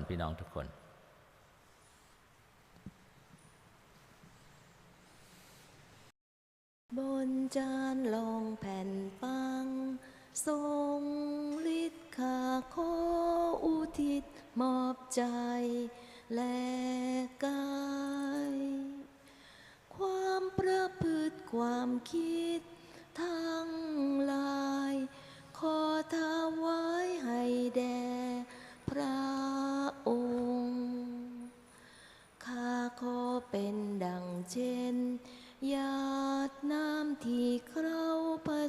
รพี่น้องทุกคน บนจานลองแผ่นปัง ทรงฤทธิ์ข้าขออุทิศมอบใจและกาย ความประพฤติความคิดทั้งหลาย ขอถวายให้แด่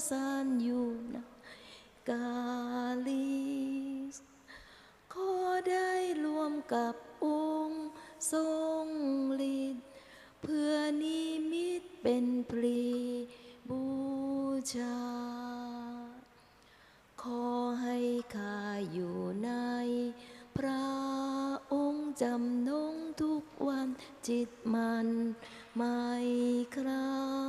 ประสานอยู่ในกาลิสขอได้รวมกับองค์ทรงฤทธิ์เพื่อนิมิตเป็นปรีบูชา ขอให้ข้าอยู่ใน พระองค์จำนงทุกวันจิตมันไม่คลา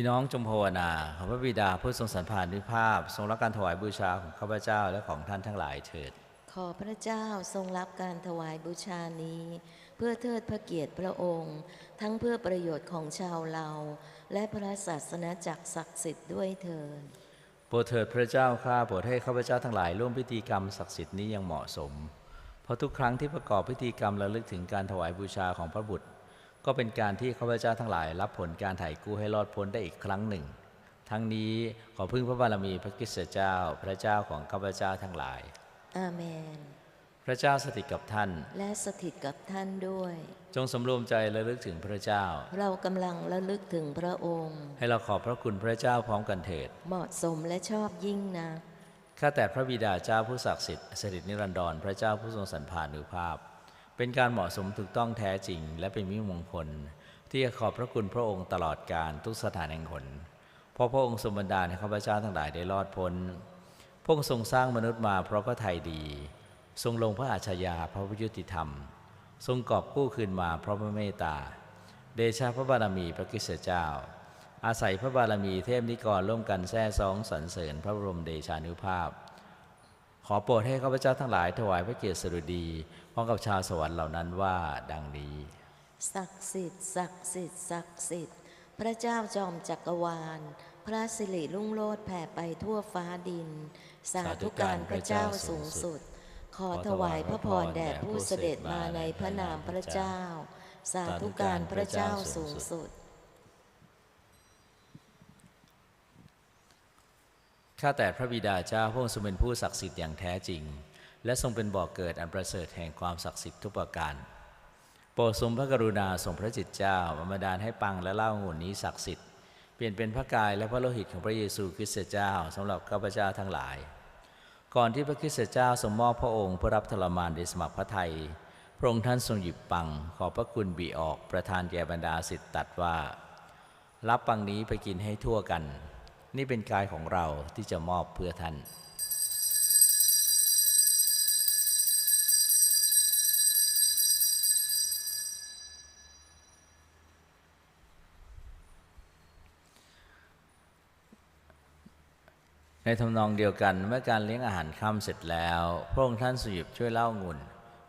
พี่น้องจงภาวนาขอพระบิดาผู้ทรงสันพานวิภาพ ทรงรับการถวายบูชาของข้าพเจ้าและของท่านทั้งหลายเถิด ขอพระเจ้าทรงรับการถวายบูชานี้ เพื่อเทิดพระเกียรติพระองค์ ทั้งเพื่อประโยชน์ของชาวเรา และพระศาสนาจักรศักดิ์สิทธิ์ด้วยเถิดโปรดเถิดพระเจ้าข้าโปรดให้ข้าพเจ้าทั้งหลายร่วมพิธีกรรมศักดิ์สิทธิ์นี้อย่างเหมาะสม เพราะทุกครั้งที่ประกอบพิธีกรรมระลึกถึงการถวายบูชาของพระบุตร ก็เป็นการที่ข้าพเจ้าทั้งหลาย รับผลการไถ่กู้ให้รอดพ้นได้อีกครั้งหนึ่ง ทั้งนี้ขอพึ่งพระบารมีพระคริสตเจ้า พระเจ้าของข้าพเจ้าทั้งหลาย อาเมน พระเจ้าสถิตกับท่าน และสถิตกับท่านด้วย จงสำรวมใจระลึกถึงพระเจ้า เรากำลังระลึกถึงพระองค์ ให้เราขอบพระคุณพระเจ้าพร้อมกันเถิด เหมาะสมและชอบยิ่งนะข้าแต่พระบิดาเจ้าผู้ศักดิ์สิทธิ์สถิตนิรันดรพระเจ้าผู้ทรงสรรพานุภาพ เป็นการเหมาะสมถูกต้องแท้จริง และเป็นมิมงคล ที่จะขอบพระคุณพระองค์ตลอดการทุกสถานแห่งหนเพราะพระองค์ทรงบันดาลให้ข้าพเจ้าทั้งหลายได้รอดพ้นพระองค์ทรงสร้างมนุษย์มาเพราะพระทัยดี ทรงลงพระอาชญาพระพระยุติธรรม ทรงกอบกู้คืนมาเพราะพระเมตตา เดชะพระบารมีพระกฤษเจ้า อาศัยพระบารมีเทพนิกรร่วมกันแท้ซองสรรเสริญพระบรมเดชานุภาพ ขอโปรดให้ข้าพเจ้าทั้งหลายถวายพระเกียรติสดุดีพร้อมกับชาวสวรรค์เหล่านั้นว่าดังนี้ ศักดิ์สิทธิ์ศักดิ์สิทธิ์ศักดิ์สิทธิ์พระเจ้าจอมจักรวาล พระสิริรุ่งโรจน์แผ่ไปทั่วฟ้าดิน สาธุการพระเจ้าสูงสุด ขอถวายพระพรแด่ผู้เสด็จมาในพระนามพระเจ้า สาธุการพระเจ้าสูงสุด ข้าแต่พระบิดาเจ้าพระองค์ทรงเป็นผู้ศักดิ์สิทธิ์อย่างแท้จริง และทรงเป็นบ่อกเกิดอันประเสริฐแห่งความศักดิ์สิทธิ์ทุกประการโปรดทรงพระกรุณาทรงพระจิตเจ้าบรรดาลให้ปังและเล่าองุ่นนี้ศักดิ์สิทธิ์เปลี่ยนเป็นพระกายและพระโลหิตของพระเยซูคริสต์เจ้าสำหรับข้าพเจ้าทั้งหลาย ก่อนที่พระคริสต์เจ้าทรงมอบพระองค์เพื่อรับทรมานในสมัครพระไทยพระองค์ท่านทรงหยิบปัง ขอพระคุณบีออกประทานแก่บรรดาสิทธิ์ตัดว่า รับปังนี้ไปกินให้ทั่วกัน นี่เป็นกายของเราที่จะมอบเพื่อท่าน ในทำนองเดียวกันเมื่อการเลี้ยงอาหารค่ำเสร็จแล้ว พระองค์ท่านสยิบช่วยเล่างุ่น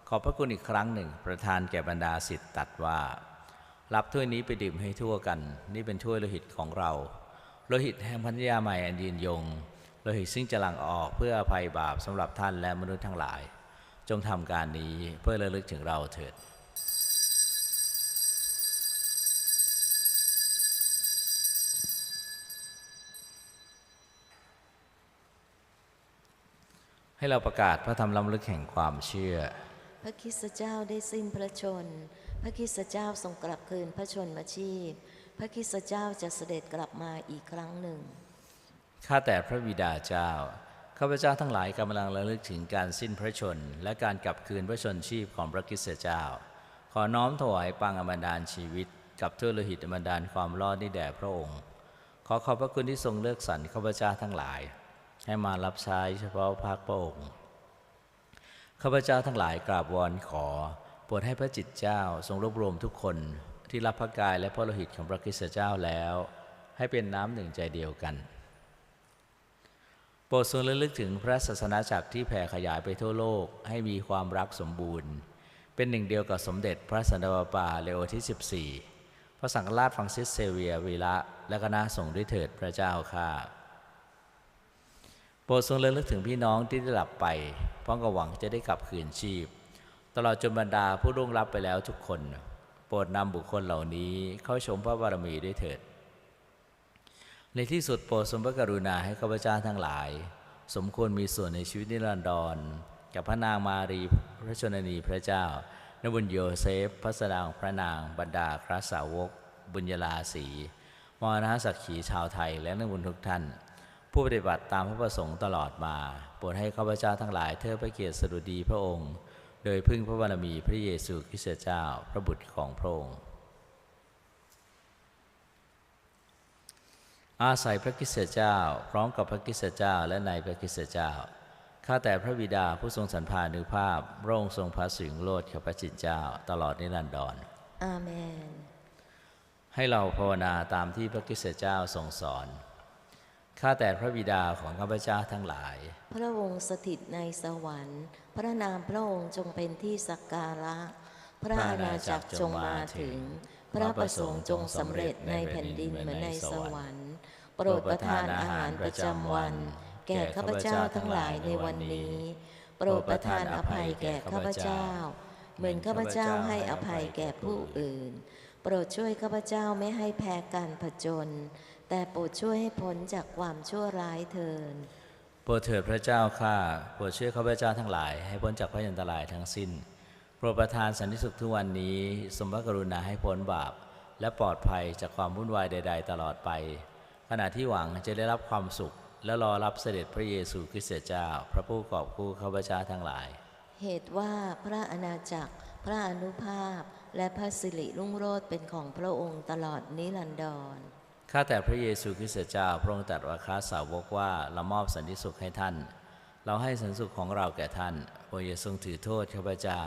ขอบพระคุณอีกครั้งหนึ่ง ประทานแก่บรรดาสิทธิ์ตัดว่า รับถ้วยนี้ไปดื่มให้ทั่วกัน นี่เป็นถ้วยโลหิตของเรา โลหิตแห่งพันธยาใหม่อันยืนยง โลหิตซึ่งจะหลั่งออกเพื่ออภัยบาปสำหรับท่านและมนุษย์ทั้งหลาย จงทำการนี้เพื่อระลึกถึงเราเถิดให้เราประกาศพระธรรมล้ำลึกแห่งความเชื่อ พระคิสเจ้าได้สิ้นพระชน พระคิสเจ้าทรงกลับคืนพระชนมาชีพ พระคริสตเจ้าจะเสด็จกลับมาอีกครั้งหนึ่ง ข้าแต่พระบิดาเจ้า ข้าพเจ้าทั้งหลายกำลังระลึกถึงการสิ้นพระชน และการกลับคืนพระชนชีพของพระคริสตเจ้า ขอน้อมถวายปังอมดานชีวิต กับถ้วยโลหิตอมดานความรอดนี้แด่พระองค์ ขอขอบพระคุณที่ทรงเลือกสรรข้าพเจ้าทั้งหลายใให้มารับใช้เฉพาะภาคพระองค์ ข้าพเจ้าทั้งหลายกราบวอนขอโปรดให้พระจิตเจ้าทรงรวบรวมทุกคน ที่รับพระกายและพระโลหิตของพระคริสตเจ้าแล้ว ให้เป็นน้ำหนึ่งใจเดียวกัน โปรดทรงระลึกถึงพระศาสนาจักรที่แผ่ขยายไปทั่วโลกให้มีความรักสมบูรณ์ เป็นหนึ่งเดียวกับสมเด็จพระสันตะปาปาเลโอที่ 14 พระสังฆราชฟรังซิสเซเวียวีระและคณะสงฆ์ด้วยเถิดพระเจ้าข้าโปรดทรงระลึกถึงพี่น้องที่ได้หลับไปพร้อมกับหวังจะได้กลับคืนชีพ ตลอดจนบรรดาผู้ร่วงรับไปแล้วทุกคน โปรดนำบุคคลเหล่านี้ เข้าชมพระบารมีด้วยเถิด ในที่สุดโปรดทรงพระกรุณาให้ข้าพเจ้าทั้งหลาย สมควรมีส่วนในชีวิตนิรันดร กับพระนางมารีพระชนนีพระเจ้านบุญโยเซฟพระสดางพระนางบรรดาคราสาวก บุญยลาสีมรณะสักขีชาวไทยและนักบุญทุกท่าน ผู้ปฏิบัติตามพระประสงค์ตลอดมาโปรดให้ข้าพเจ้าทั้งหลายเทิดพระเกียรติสดุดีพระองค์ โดยพึ่งพระบารมีพระเยซูคริสต์เจ้าพระบุตรของพระองค์ อาศัยพระคริสตเจ้า พร้อมกับพระคริสตเจ้าและในพระคริสตเจ้า ข้าแต่พระบิดาผู้ทรงสรรพานุภาพพระองค์ทรงพระสิงห์โลดข้าพระจิตเจ้า ตลอดนิรันดรอาเมน ให้เราภาวนาตามที่พระคริสตเจ้าทรงสอน ข้าแต่พระบิดาของข้าพเจ้าทั้งหลาย พระองค์สถิตในสวรรค์ พระนามพระองค์จงเป็นที่สักการะ พระอาณาจักรจงมาถึง พระประสงค์จงสำเร็จในแผ่นดินเหมือนในสวรรค์ โปรดประทานอาหารประจำวัน แก่ข้าพเจ้าทั้งหลายในวันนี้ โปรดประทานอภัยแก่ข้าพเจ้า เหมือนข้าพเจ้าให้อภัยแก่ผู้อื่น โปรดช่วยข้าพเจ้าไม่ให้แพ้การผจญ แต่โปรดช่วยให้พ้นจากความชั่วร้ายเถิดโปรดเถิดพระเจ้าข้าโปรดช่วยข้าพเจ้าทั้งหลาย ให้พ้นจากพระยันตรายทั้งสิ้น โปรดประทานสันติสุขทุกวันนี้ สมพระกรุณาให้พ้นบาป และปลอดภัยจากความวุ่นวายใด ๆ ตลอดไป ขณะที่หวังจะได้รับความสุข และรอรับเสด็จพระเยซูคริสต์เจ้า พระผู้กอบกู้ข้าพเจ้าทั้งหลาย เหตุว่าพระอาณาจักร พระอนุภาพ และพระสิริรุ่งโรจน์เป็นของพระองค์ตลอดนิรันดร ข้าแต่พระเยซูคริสต์เจ้าพระองค์ตรัสว่าข้าสาวกว่าเรามอบสันติสุขให้ท่าน เราให้สันติสุขของเราแก่ท่านโปรดอย่าทรงถือโทษข้าพเจ้า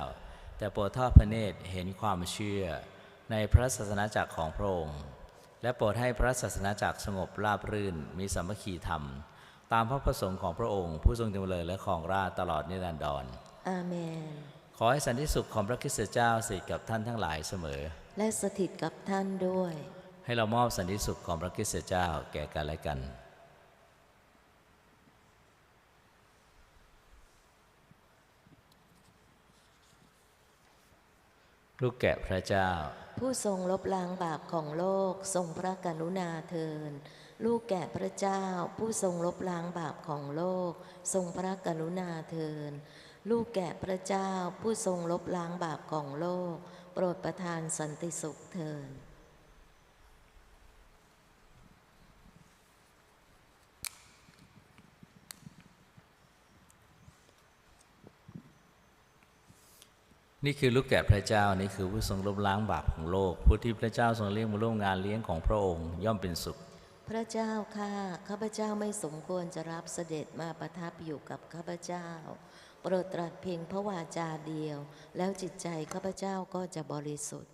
แต่โปรดทอดพระเนตรเห็นความเชื่อในพระศาสนาจักรของพระองค์ และโปรดให้พระศาสนาจักรสงบราบรื่นมีสามัคคีธรรม ตามพระประสงค์ของพระองค์ ผู้ทรงจำเลยและครองราชย์ตลอดนิรันดรอาเมน ขอให้สันติสุขของพระคริสต์เจ้าสิทธิ์กับท่านทั้งหลายเสมอ และสถิตกับท่านด้วย ให้เรามอบสันติสุขของพระคริสต์เจ้าแก่กันและกัน ลูกแกะพระเจ้า ผู้ทรงลบล้างบาปของโลกทรงพระกรุณาเทินลูกแก่พระเจ้า ผู้ทรงลบล้างบาปของโลก ทรงพระกรุณาเทินลูกแก่พระเจ้า ผู้ทรงลบล้างบาปของโลก โปรดประทานสันติสุขเทิน นี่คือลูกแก่พระเจ้านี่คือผู้ทรงลบล้างบาปของโลก ผู้ที่พระเจ้าทรงเลี้ยงมาร่วมงานเลี้ยงของพระองค์ย่อมเป็นสุข พระเจ้าค่าข้าพเจ้าไม่สมควรจะรับเสด็จมาประทับอยู่กับข้าพเจ้า โปรดตรัสเพียงพระวาจาเดียว แล้วจิตใจข้าพเจ้าก็จะบริสุทธิ์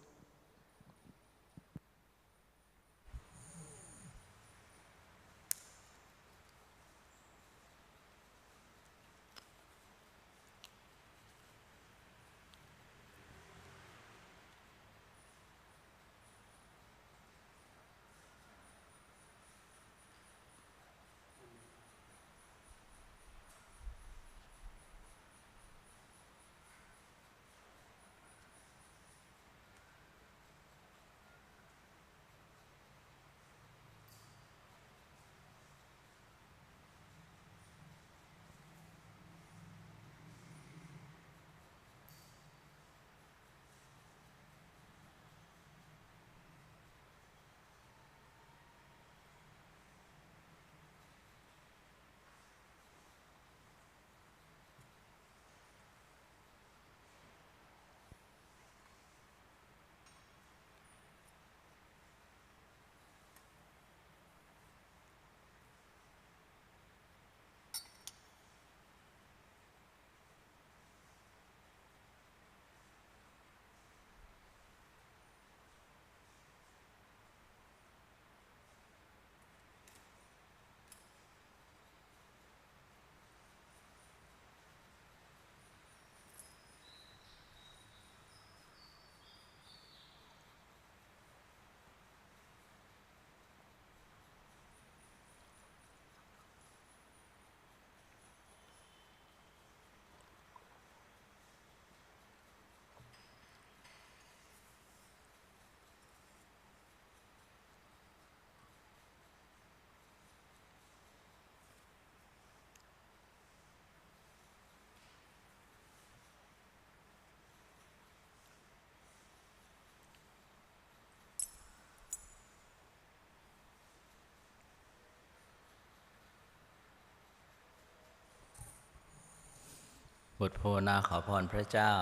บทโพนาขอพรพระเจ้า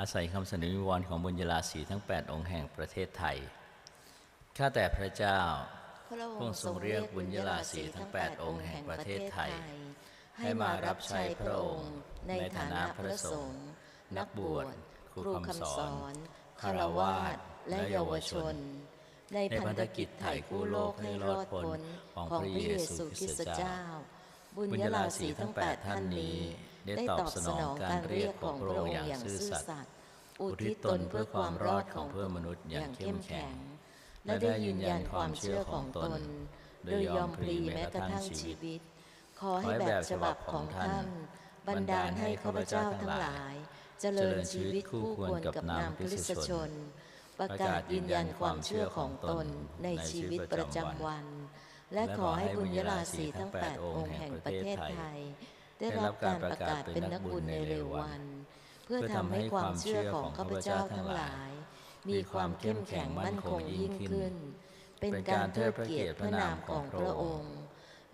อาศัยคำเสนอวิวรณ์ของบุญยราศีทั้ง 8 องค์แห่งประเทศไทย ข้าแต่พระเจ้าพระองค์ทรงเรียกบุญยราศีทั้งแปดองค์แห่งประเทศไทย ให้มารับใช้พระองค์ ในฐานะพระสงฆ์นักบวชครูคำสอนคารวาสและเยาวชน ในพันธกิจไถ่กู้โลกให้รอดพ้นของพระเยซูคริสต์เจ้า บุญยราศีทั้งแปดท่านนี้ ได้ตอบสนองการเรียกของพระองค์อย่างซื่อสัตย์อุทิศตนเพื่อความรอดของเพื่อมนุษย์อย่างเข้มแข็ง และได้ยืนยันความเชื่อของตน โดยยอมพลีแม้กระทั่งชีวิต ขอให้แบบฉบับของท่านบันดาลให้ข้าพเจ้าทั้งหลาย เจริญชีวิตคู่ควรกับนามคริสตชน ประกาศยืนยันความเชื่อของตนในชีวิตประจำวัน และขอให้บุญยราศีทั้งแปดองค์แห่งประเทศไทย ได้รับการประกาศเป็นนักบุญในเร็ววัน เพื่อทำให้ความเชื่อของข้าพเจ้าทั้งหลาย มีความเข้มแข็งมั่นคงยิ่งขึ้น เป็นการเทิดพระเกียรติพระนามของพระองค์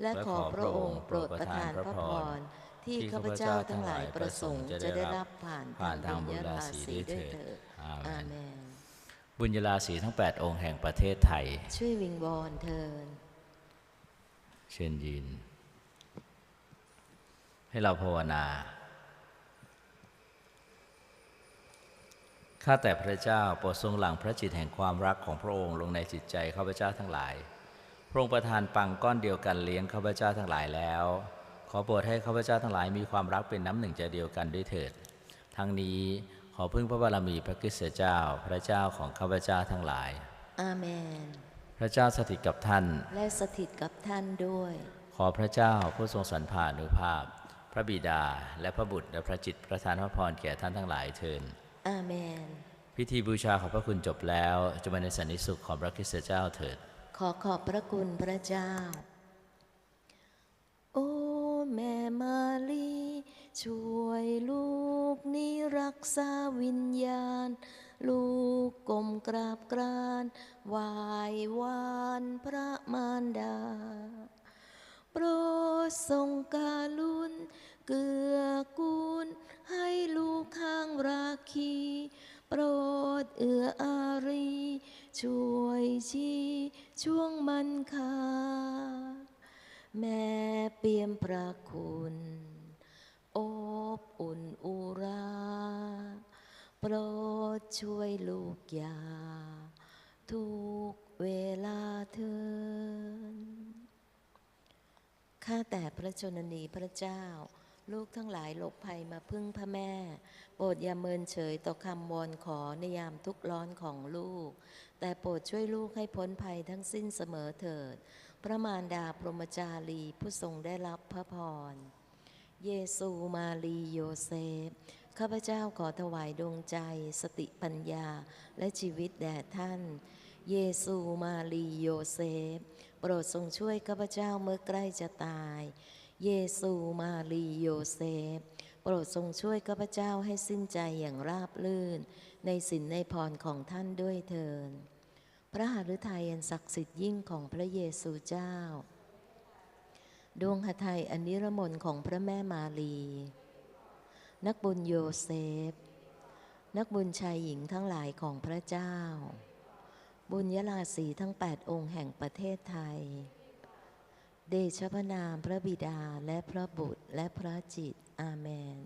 และขอพระองค์โปรดประทานพระพรที่ข้าพเจ้าทั้งหลายประสงค์จะได้รับผ่านผ่านทางบุญญราราศีศีด้ด้ววยยเถิเถิดดอาอาเมเมนนบุญยราศีทั้ง 8 องค์แห่งประเทศไทย ช่วยวิงวอนเถิดเชิญยืน ให้เราภาวนา ข้าแต่พระเจ้าโปรดทรงหลั่งพระจิตแห่งความรักของพระองค์ลงในจิตใจข้าพเจ้าทั้งหลาย พระองค์ประทานปังก้อนเดียวกันเลี้ยงข้าพเจ้าทั้งหลายแล้ว ขอโปรดให้ข้าพเจ้าทั้งหลายมีความรักเป็นน้ำหนึ่งใจเดียวกันด้วยเถิด ทั้งนี้ขอพึ่งพระบารมีพระคริสตเจ้า พระเจ้าของข้าพเจ้าทั้งหลาย อาเมน พระเจ้าสถิตกับท่าน และสถิตกับท่านด้วย ขอพระเจ้าผู้ทรงสรรพานุภาพพ ระบิดาและพระบุตรและพระจิตรประทานพระพรแก่ท่านทั้งหลายเทินอาเมน พิธีบูชาของพระคุณจบแล้วจะมาในสันนิสุขของพระคริสตเจ้าเถิด ขอขอบพระคุณพระเจ้า โอ้แม่มาลีช่วยลูกนี้รักษาวิญญาณ ลูกกลมกราบกรานไหวายวานพระมารดาโปรดทรงการุณเกื้อกูล ให้ลูกข้างราคี โปรดเอื้ออารี ช่วยชี้ช่วงมันคาแม่เปี่ยมพระคุณ อบอุ่นอุรา โปรดช่วยลูกยา ทุกเวลาเทิน ข้าแต่พระชนนีพระเจ้า ลูกทั้งหลายหลบภัยมาพึ่งพระแม่ โปรดอย่าเมินเฉยต่อคำวอนขอในยามทุกข์ร้อนของลูก แต่โปรดช่วยลูกให้พ้นภัยทั้งสิ้นเสมอเถิด พระมารดาพรหมจารีผู้ทรงได้รับพระพร เยซูมารีโยเซฟข้าพเจ้าขอถวายดวงใจ สติปัญญาและชีวิตแด่ท่าน เยซูมารีโยเซฟ โปรดทรงช่วยข้าพเจ้าเมื่อใกล้จะตาย เยซูมารีโยเซฟ โปรดทรงช่วยข้าพเจ้าให้สิ้นใจอย่างราบลื่น ในสินในพรของท่านด้วยเถิดพระหฤทัยอันศักดิ์สิทธิ์ยิ่งของพระเยซูเจ้า ดวงหทัยอันนิรมนของพระแม่มารีนักบุญโยเซฟ นักบุญชายหญิงทั้งหลายของพระเจ้า บุญยลาศีทั้ง 8 องค์แห่งประเทศไทย เดชพระนามพระบิดาและพระบุตรและพระจิต อาเมน